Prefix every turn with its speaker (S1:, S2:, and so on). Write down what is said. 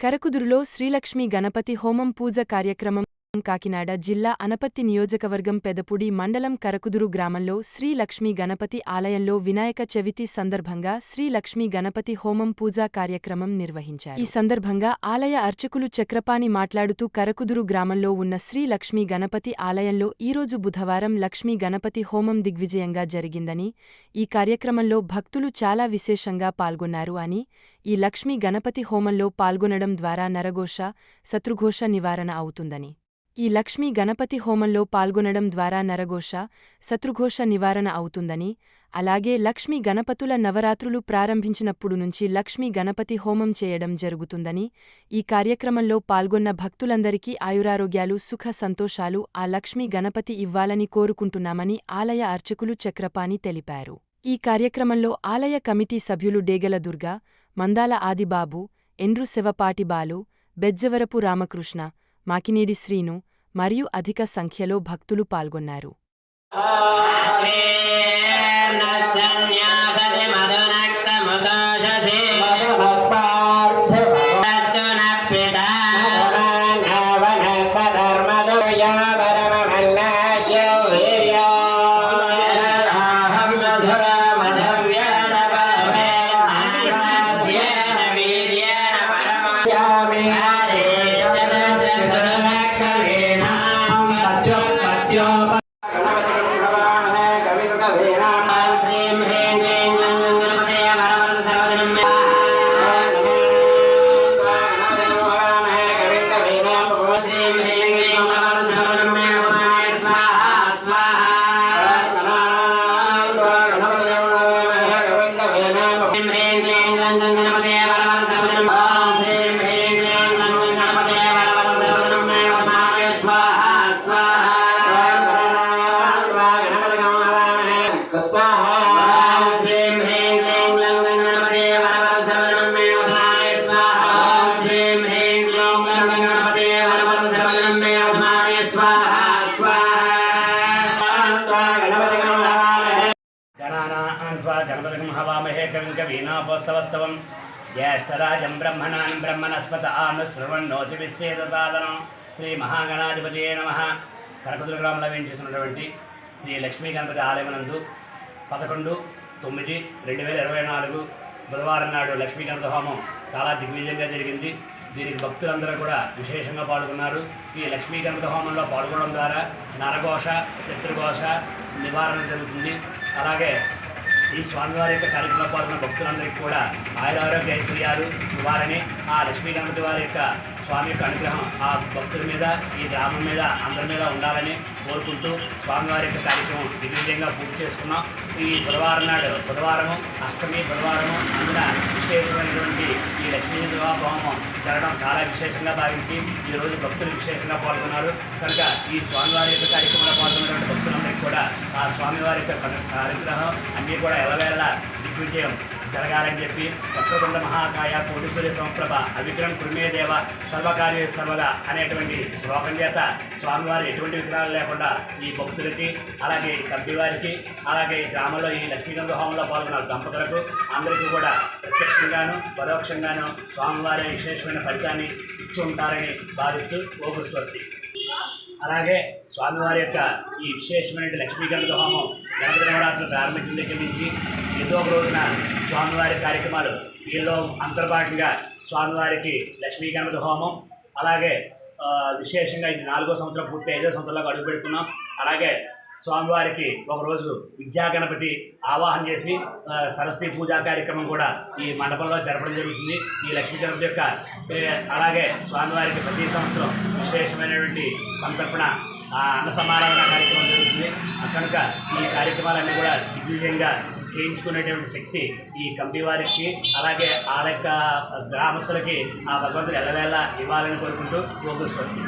S1: కరకుదురులో శ్రీలక్ష్మీ గణపతి హోమం పూజ కార్యక్రమం కాకినాడ జిల్లా అనపత్తి నియోజకవర్గం పెదపుడి మండలం కరకుదురు గ్రామంలో శ్రీ లక్ష్మీ గణపతి ఆలయంలో వినాయక చవితి సందర్భంగా శ్రీ లక్ష్మీ గణపతి హోమం పూజా కార్యక్రమం నిర్వహించారు. ఈ సందర్భంగా ఆలయ అర్చకులు చక్రపాణి మాట్లాడుతూ కరకుదురు గ్రామంలో ఉన్న శ్రీ లక్ష్మీ గణపతి ఆలయంలో ఈరోజు బుధవారం లక్ష్మీ గణపతి హోమం దిగ్విజయంగా జరిగిందని ఈ కార్యక్రమంలో భక్తులు చాలా విశేషంగా పాల్గొన్నారు అని ఈ లక్ష్మీ గణపతి హోమంలో పాల్గొనడం ద్వారా నరఘోష శత్రుఘోష నివారణ అవుతుందని. ఈ లక్ష్మీ గణపతి హోమంలో పాల్గొనడం ద్వారా నరఘోష శత్రుఘోష నివారణ అవుతుందని అలాగే లక్ష్మీ గణపతుల నవరాత్రులు ప్రారంభించినప్పుడు నుంచి లక్ష్మీ గణపతి హోమం చేయడం జరుగుతుందని ఈ కార్యక్రమంలో పాల్గొన్న భక్తులందరికీ ఆయురారోగ్యాలు సుఖ సంతోషాలు ఆ లక్ష్మీ గణపతి ఇవ్వాలని కోరుకుంటున్నామని ఆలయ అర్చకులు చక్రపాణి తెలిపారు. ఈ కార్యక్రమంలో ఆలయ కమిటీ సభ్యులు డేగల దుర్గా మందాల ఆదిబాబు ఎండ్రు శివపాటిబాలు బెజ్జవరపు రామకృష్ణ మాకినేడి శ్రీను మరియు అధిక సంఖ్యలో భక్తులు పాల్గొన్నారు.
S2: గణానాన్వా గణపతిం హవామహే కవిం కవీనాపోస్తవస్తవం జ్యేష్ఠరాజం బ్రహ్మణాన్ బ్రహ్మణస్పత నోతి విశ్చేద సాధనం శ్రీ మహాగణాధిపతి నమ కనకదుల గ్రామంలో వేయించేసినటువంటి శ్రీ లక్ష్మీ గణపతి ఆలయమనందు పదకొండు తొమ్మిది రెండు వేల ఇరవై నాలుగు బుధవారం నాడు లక్ష్మీ గణపతి హోమం చాలా దిగ్విజయంగా జరిగింది. దీనికి భక్తులందరూ కూడా విశేషంగా పాల్గొన్నారు. ఈ లక్ష్మీ గణపతి హోమంలో పాల్గొనడం ద్వారా నరఘోష శత్రుఘోష నివారణ జరుగుతుంది. అలాగే ఈ స్వామివారి యొక్క కార్యక్రమం పాల్గొన్న భక్తులందరికీ కూడా ఆయురారోగ్య ఐశ్వర్యాలు వారిని ఆ లక్ష్మీ గణపతి వారి యొక్క స్వామి యొక్క అనుగ్రహం ఆ భక్తుల మీద ఈ గ్రామం మీద అందరి మీద ఉండాలని కోరుకుంటూ స్వామివారి యొక్క కార్యక్రమం దిగ్విజయంగా పూర్తి చేసుకున్నాం. ఈ బుధవారం నాడు బుధవారము అష్టమి బుధవారము అందున విశేషమైనటువంటి ఈ లక్ష్మీ హోమం జరగడం చాలా విశేషంగా భావించి ఈరోజు భక్తులు విశేషంగా పాల్గొన్నారు. కనుక ఈ స్వామివారి యొక్క కార్యక్రమంలో పాల్గొన్నటువంటి భక్తులందరికీ కూడా ఆ స్వామివారి యొక్క అనుగ్రహం అన్నీ కూడా ఎలవేళ విజయం జరగాలని చెప్పి తత్వకొండ మహాకాయ కోటీశ్వరి సంప్రభ అవిగ్రహం కుర్మేదేవ సర్వకార్య సర్వద అనేటువంటి శ్లోకం చేత స్వామివారి ఎటువంటి విగ్రహాలు లేకుండా ఈ భక్తులకి అలాగే ఈ వారికి అలాగే ఈ గ్రామంలో ఈ లక్ష్మీగంధ హోమంలో పాల్గొన్న దంపతులకు అందరికీ కూడా ప్రత్యక్షంగాను పరోక్షంగాను స్వామివారి విశేషమైన ఫలితాన్ని ఇచ్చి ఉంటారని భావిస్తూ ఓపు స్వస్తి అలాగే స్వామివారి యొక్క ఈ విశేషమైన లక్ష్మీగంధ హోమం గణపతి నవరాత్రులు ప్రారంభించిన దగ్గర నుంచి ఏదో ఒక రోజున స్వామివారి కార్యక్రమాలు. వీళ్ళలో అంతర్భాగంగా స్వామివారికి లక్ష్మీ గణపతి హోమం అలాగే విశేషంగా ఇది నాలుగో సంవత్సరం పూర్తి ఐదో సంవత్సరంలో అడుగు పెడుతున్నాం. అలాగే స్వామివారికి ఒకరోజు విద్యా గణపతి ఆవాహన చేసి సరస్వతి పూజా కార్యక్రమం కూడా ఈ మండపంలో జరపడం జరుగుతుంది. ఈ లక్ష్మీ గణపతి యొక్క అలాగే స్వామివారికి ప్రతి సంవత్సరం విశేషమైనటువంటి సంతర్పణ అన్న సమారాధన కార్యక్రమం జరుగుతుంది. కనుక ఈ కార్యక్రమాలన్నీ కూడా దిగ్విజయంగా చేయించుకునేటువంటి శక్తి ఈ కమిటీ వారికి అలాగే ఆ యొక్క గ్రామస్తులకి ఆ భగవంతుడు ఎల్లవేళ ఇవ్వాలని కోరుకుంటూ గోగు స్వస్తి.